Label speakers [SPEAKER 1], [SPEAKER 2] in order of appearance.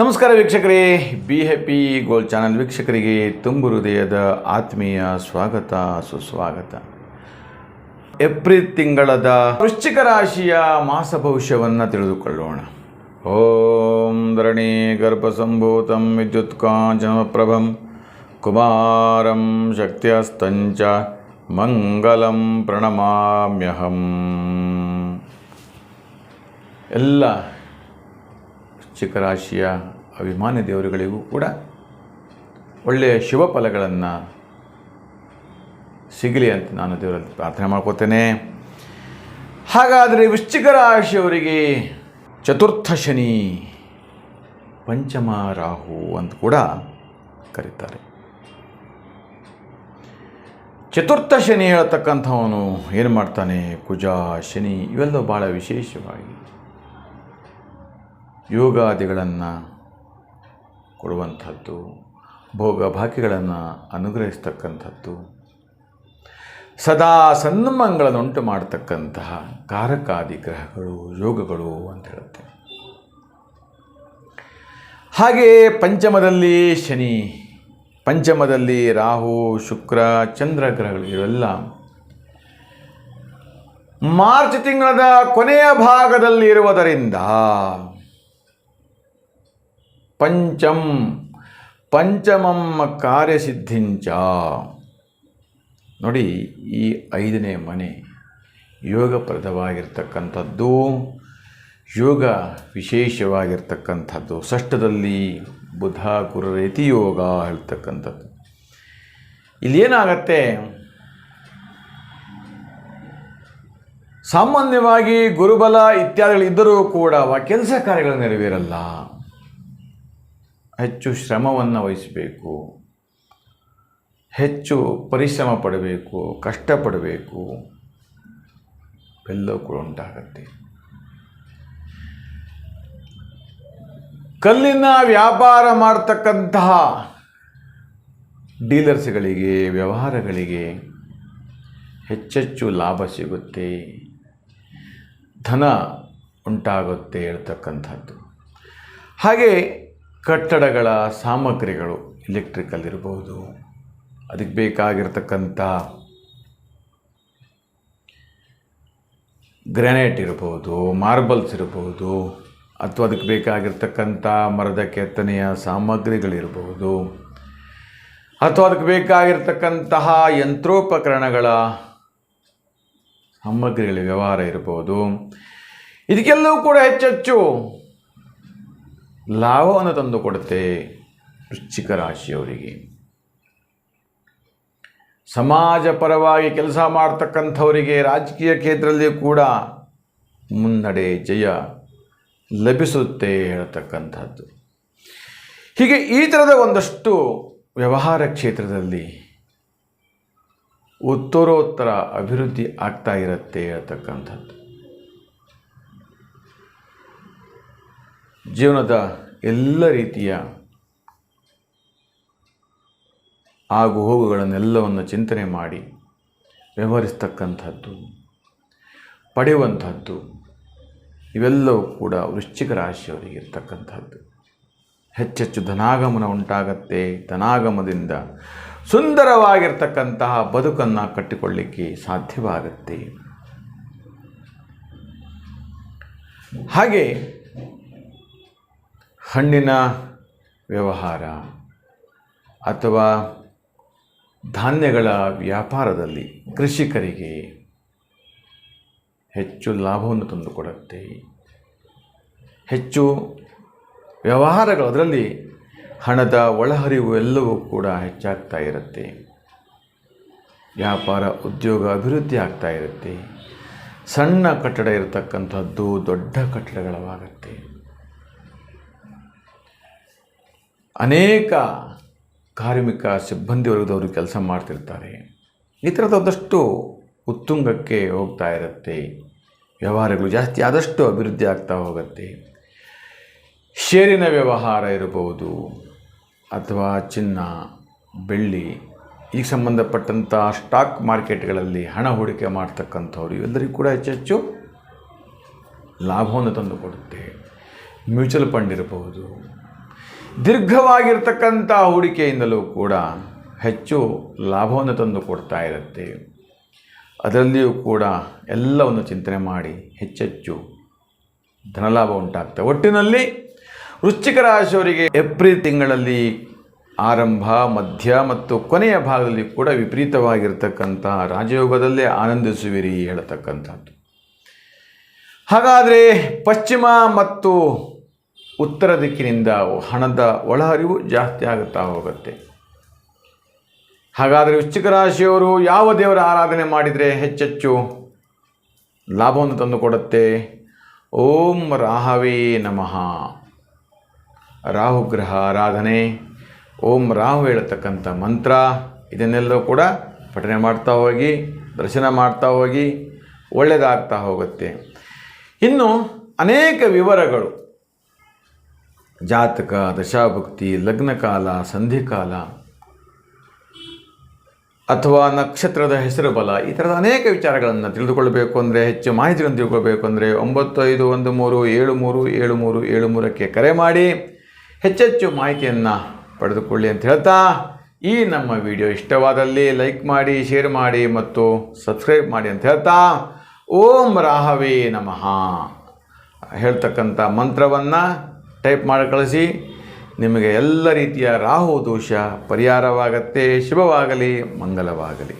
[SPEAKER 1] ನಮಸ್ಕಾರ ವೀಕ್ಷಕರೇ. Be happy goal channel ವೀಕ್ಷಕರಿಗೆ ತುಂಬು ಹೃದಯದ ಆತ್ಮೀಯ ಸ್ವಾಗತ, ಸುಸ್ವಾಗತ. ಏಪ್ರಿಲ್ ತಿಂಗಳದ ವೃಶ್ಚಿಕ ರಾಶಿಯ ಮಾಸ ಭವಿಷ್ಯವನ್ನು ತಿಳಿದುಕೊಳ್ಳೋಣ. ಓಂ ಧರಣಿ ಗರ್ಭಸಂಭೂತಂ ವಿದ್ಯುತ್ಕಾಂಚನಪ್ರಭಂ ಕುಮಾರಂ ಶಕ್ತಿಯಸ್ತಂಚ ಮಂಗಲಂ ಪ್ರಣಮಾಮ್ಯಹಂ. ಎಲ್ಲ ವೃಶ್ಚಿಕ ಅಭಿಮಾನಿ ದೇವರುಗಳಿಗೂ ಕೂಡ ಒಳ್ಳೆಯ ಶುಭ ಫಲಗಳನ್ನು ಸಿಗಲಿ ಅಂತ ನಾನು ದೇವರಲ್ಲಿ ಪ್ರಾರ್ಥನೆ ಮಾಡ್ಕೋತೇನೆ. ಹಾಗಾದರೆ ವೃಶ್ಚಿಕ ರಾಶಿಯವರಿಗೆ ಚತುರ್ಥ ಶನಿ, ಪಂಚಮ ರಾಹು ಅಂತ ಕೂಡ ಕರೀತಾರೆ. ಚತುರ್ಥ ಶನಿ ಹೇಳ್ತಕ್ಕಂಥವನು ಏನು ಮಾಡ್ತಾನೆ? ಕುಜ, ಶನಿ ಇವೆಲ್ಲ ಭಾಳ ವಿಶೇಷವಾಗಿ. ಯೋಗಾದಿಗಳನ್ನು ಕೊಡುವಂಥದ್ದು, ಭೋಗ ಭಾಗ್ಯಗಳನ್ನು ಅನುಗ್ರಹಿಸ್ತಕ್ಕಂಥದ್ದು, ಸದಾ ಸನ್ಮಂಗಳನ್ನು ಉಂಟು ಮಾಡತಕ್ಕಂತಹ ಕಾರಕಾದಿ ಗ್ರಹಗಳು, ಯೋಗಗಳು ಅಂತ ಹೇಳುತ್ತೆ. ಹಾಗೆ ಪಂಚಮದಲ್ಲಿ ಶನಿ, ಪಂಚಮದಲ್ಲಿ ರಾಹು, ಶುಕ್ರ, ಚಂದ್ರ ಗ್ರಹಗಳು ಇವೆಲ್ಲ ಮಾರ್ಚ್ ತಿಂಗಳದ ಕೊನೆಯ ಭಾಗದಲ್ಲಿ ಇರುವುದರಿಂದ ಪಂಚಂ. ಪಂಚಮಂ ಕಾರ್ಯಸಿದ್ಧಿಂಚ. ನೋಡಿ ಈ ಐದನೇ ಮನೆ ಯೋಗಪ್ರದವಾಗಿರ್ತಕ್ಕಂಥದ್ದು, ಯೋಗ ವಿಶೇಷವಾಗಿರ್ತಕ್ಕಂಥದ್ದು. ಷಷ್ಠದಲ್ಲಿ ಬುಧ ಕುರರೇತಿ ಯೋಗ ಹೇಳ್ತಕ್ಕಂಥದ್ದು. ಇಲ್ಲೇನಾಗತ್ತೆ ಸಾಮಾನ್ಯವಾಗಿ ಗುರುಬಲ ಇತ್ಯಾದಿಗಳಿದ್ದರೂ ಕೂಡ ಕೆಲಸ ಕಾರ್ಯಗಳು ನೆರವೇರಲ್ಲ. ಹೆಚ್ಚು ಶ್ರಮವನ್ನು ವಹಿಸಬೇಕು. ಹೆಚ್ಚು ಪರಿಶ್ರಮ ಪಡಬೇಕು ಕಷ್ಟಪಡಬೇಕು ಎಲ್ಲವೂ ಕೂಡ ಉಂಟಾಗತ್ತೆ. ಕಲ್ಲಿನ ವ್ಯಾಪಾರ ಮಾಡ್ತಕ್ಕಂತಹ ಡೀಲರ್ಸ್ಗಳಿಗೆ, ವ್ಯವಹಾರಗಳಿಗೆ ಹೆಚ್ಚೆಚ್ಚು ಲಾಭ ಸಿಗುತ್ತೆ. ಧನ ಉಂಟಾಗುತ್ತೆ ಹೇಳ್ತಕ್ಕಂಥದ್ದು. ಹಾಗೆ ಕಟ್ಟಡಗಳ ಸಾಮಗ್ರಿಗಳು ಎಲೆಕ್ಟ್ರಿಕಲ್ ಇರ್ಬೋದು. ಅದಕ್ಕೆ ಬೇಕಾಗಿರ್ತಕ್ಕಂಥ ಗ್ರ್ಯಾನೈಟ್ ಇರ್ಬೋದು ಮಾರ್ಬಲ್ಸ್ ಇರ್ಬೋದು, ಅಥವಾ ಅದಕ್ಕೆ ಬೇಕಾಗಿರ್ತಕ್ಕಂಥ ಮರದ ಕೆತ್ತನೆಯ ಸಾಮಗ್ರಿಗಳಿರ್ಬೋದು. ಅಥವಾ ಅದಕ್ಕೆ ಬೇಕಾಗಿರ್ತಕ್ಕಂತಹ ಯಂತ್ರೋಪಕರಣಗಳ ಸಾಮಗ್ರಿಗಳ ವ್ಯವಹಾರ ಇರ್ಬೋದು. ಇದಕ್ಕೆಲ್ಲವೂ ಕೂಡ ಹೆಚ್ಚೆಚ್ಚು ಲಾಭವನ್ನು ತಂದು ಕೊಡುತ್ತೆ ವೃಶ್ಚಿಕ ರಾಶಿಯವರಿಗೆ. ಸಮಾಜ ಪರವಾಗಿ ಕೆಲಸ ಮಾಡ್ತಕ್ಕಂಥವರಿಗೆ ರಾಜಕೀಯ ಕ್ಷೇತ್ರದಲ್ಲಿ ಕೂಡ ಮುನ್ನಡೆ ಜಯ ಲಭಿಸುತ್ತೆ ಹೇಳ್ತಕ್ಕಂಥದ್ದು. ಹೀಗೆ ಈ ಥರದ ಒಂದಷ್ಟು ವ್ಯವಹಾರ ಕ್ಷೇತ್ರದಲ್ಲಿ ಉತ್ತರೋತ್ತರ ಅಭಿವೃದ್ಧಿ ಆಗ್ತಾ ಇರುತ್ತೆ ಹೇಳ್ತಕ್ಕಂಥದ್ದು. ಜೀವನದ ಎಲ್ಲ ರೀತಿಯ ಆಗು ಹೋಗುಗಳನ್ನೆಲ್ಲವನ್ನು ಚಿಂತನೆ ಮಾಡಿ ವ್ಯವಹರಿಸ್ತಕ್ಕಂಥದ್ದು, ಪಡೆಯುವಂಥದ್ದು, ಇವೆಲ್ಲವೂ ಕೂಡ ವೃಶ್ಚಿಕ ರಾಶಿಯವರಿಗೆ ಇರ್ತಕ್ಕಂಥದ್ದು. ಹೆಚ್ಚೆಚ್ಚು ಧನಾಗಮನ ಉಂಟಾಗತ್ತೆ, ಧನಾಗಮದಿಂದ ಸುಂದರವಾಗಿರ್ತಕ್ಕಂತಹ ಬದುಕನ್ನು ಕಟ್ಟಿಕೊಳ್ಳಿಕ್ಕೆ ಸಾಧ್ಯವಾಗುತ್ತೆ. ಹಾಗೆ ಹಣ್ಣಿನ ವ್ಯವಹಾರ ಅಥವಾ ಧಾನ್ಯಗಳ ವ್ಯಾಪಾರದಲ್ಲಿ ಕೃಷಿಕರಿಗೆ ಹೆಚ್ಚು ಲಾಭವನ್ನು ತಂದುಕೊಡುತ್ತೆ. ಹೆಚ್ಚು ವ್ಯವಹಾರಗಳು, ಅದರಲ್ಲಿ ಹಣದ ಒಳಹರಿವು ಎಲ್ಲವೂ ಕೂಡ ಹೆಚ್ಚಾಗ್ತಾ ಇರುತ್ತೆ. ವ್ಯಾಪಾರ, ಉದ್ಯೋಗ ಅಭಿವೃದ್ಧಿ ಆಗ್ತಾ ಇರುತ್ತೆ. ಸಣ್ಣ ಕಟ್ಟಡ ಇರತಕ್ಕಂಥದ್ದು ದೊಡ್ಡ ಕಟ್ಟಡಗಳವಾಗತ್ತೆ ಅನೇಕ ಕಾರ್ಮಿಕ ಸಿಬ್ಬಂದಿ ವರ್ಗದವರು ಕೆಲಸ ಮಾಡ್ತಿರ್ತಾರೆ. ಈ ಥರದ ಒಂದಷ್ಟು ಉತ್ತುಂಗಕ್ಕೆ ಹೋಗ್ತಾ ಇರುತ್ತೆ. ವ್ಯವಹಾರಗಳು ಜಾಸ್ತಿ ಆದಷ್ಟು ಅಭಿವೃದ್ಧಿ ಆಗ್ತಾ ಹೋಗುತ್ತೆ. ಷೇರಿನ ವ್ಯವಹಾರ ಇರಬಹುದು ಅಥವಾ ಚಿನ್ನ, ಬೆಳ್ಳಿ ಈಗ ಸಂಬಂಧಪಟ್ಟಂಥ ಸ್ಟಾಕ್ ಮಾರ್ಕೆಟ್ಗಳಲ್ಲಿ ಹಣ ಹೂಡಿಕೆ ಮಾಡ್ತಕ್ಕಂಥವ್ರು ಇವೆಲ್ಲರಿಗೂ ಕೂಡ ಹೆಚ್ಚೆಚ್ಚು ಲಾಭವನ್ನು ತಂದುಕೊಡುತ್ತೆ. ಮ್ಯೂಚುವಲ್ ಫಂಡ್ ಇರಬಹುದು. ದೀರ್ಘವಾಗಿರ್ತಕ್ಕಂಥ ಹೂಡಿಕೆಯಿಂದಲೂ ಕೂಡ ಹೆಚ್ಚು ಲಾಭವನ್ನು ತಂದು ಕೊಡ್ತಾ ಇರುತ್ತೆ. ಅದರಲ್ಲಿಯೂ ಕೂಡ ಎಲ್ಲವನ್ನು ಚಿಂತನೆ ಮಾಡಿ ಹೆಚ್ಚೆಚ್ಚು ಧನಲಾಭ ಉಂಟಾಗ್ತದೆ. ಒಟ್ಟಿನಲ್ಲಿ ವೃಶ್ಚಿಕ ರಾಶಿಯವರಿಗೆ ಏಪ್ರಿಲ್ ತಿಂಗಳಲ್ಲಿ ಆರಂಭ, ಮಧ್ಯ ಮತ್ತು ಕೊನೆಯ ಭಾಗದಲ್ಲಿ ಕೂಡ ವಿಪರೀತವಾಗಿರ್ತಕ್ಕಂಥ ರಾಜಯೋಗದಲ್ಲೇ ಆನಂದಿಸುವಿರಿ ಹೇಳತಕ್ಕಂಥದ್ದು. ಹಾಗಾದರೆ ಪಶ್ಚಿಮ ಮತ್ತು ಉತ್ತರ ದಿಕ್ಕಿನಿಂದ ಹಣದ ಒಳಹರಿವು ಜಾಸ್ತಿ ಆಗುತ್ತಾ ಹೋಗುತ್ತೆ. ಹಾಗಾದರೆ ವೃಶ್ಚಿಕ ರಾಶಿಯವರು ಯಾವ ದೇವರ ಆರಾಧನೆ ಮಾಡಿದರೆ ಹೆಚ್ಚೆಚ್ಚು ಲಾಭವನ್ನು ತಂದುಕೊಡುತ್ತೆ ಓಂ ರಾಹವೇ ನಮಃ. ರಾಹುಗ್ರಹ ಆರಾಧನೆ. ಓಂ ರಾಹು ಹೇಳತಕ್ಕಂಥ ಮಂತ್ರ, ಇದನ್ನೆಲ್ಲವೂ ಕೂಡ ಪಠನೆ ಮಾಡ್ತಾ ಹೋಗಿ, ದರ್ಶನ ಮಾಡ್ತಾ ಹೋಗಿ ಒಳ್ಳೆಯದಾಗ್ತಾ ಹೋಗುತ್ತೆ. ಇನ್ನು ಅನೇಕ ವಿವರಗಳು. ಜಾತಕ, ದಶಾಭುಕ್ತಿ, ಲಗ್ನಕಾಲ, ಸಂಧಿಕಾಲ, ಅಥವಾ ನಕ್ಷತ್ರದ ಹೆಸರು ಬಲ, ಈ ಥರದ ಅನೇಕ ವಿಚಾರಗಳನ್ನು ತಿಳಿದುಕೊಳ್ಬೇಕು ಅಂದರೆ ಹೆಚ್ಚು ಮಾಹಿತಿಗಳನ್ನು ತಿಳ್ಕೊಳ್ಬೇಕು ಅಂದರೆ ಒಂಬತ್ತು ಐದು ಒಂದು ಮೂರು ಏಳು ಮೂರು ಏಳು ಮೂರು ಏಳು ಮೂರಕ್ಕೆ ಕರೆ ಮಾಡಿ. ಹೆಚ್ಚೆಚ್ಚು ಮಾಹಿತಿಯನ್ನು ಪಡೆದುಕೊಳ್ಳಿ ಅಂತ ಹೇಳ್ತಾ, ಈ ನಮ್ಮ ವಿಡಿಯೋ ಇಷ್ಟವಾದಲ್ಲಿ ಲೈಕ್ ಮಾಡಿ, ಶೇರ್ ಮಾಡಿ ಮತ್ತು ಸಬ್ಸ್ಕ್ರೈಬ್ ಮಾಡಿ ಅಂತ ಹೇಳ್ತಾ, ಓಂ ರಾಹವೇ ನಮಃ. ಹೇಳ್ತಕ್ಕಂಥ ಮಂತ್ರವನ್ನು ಟೈಪ್ ಮಾಡಿ ಕಳಿಸಿ. ನಿಮಗೆ ಎಲ್ಲ ರೀತಿಯ ರಾಹು ದೋಷ ಪರಿಹಾರವಾಗತ್ತೆ ಶುಭವಾಗಲಿ ಮಂಗಲವಾಗಲಿ.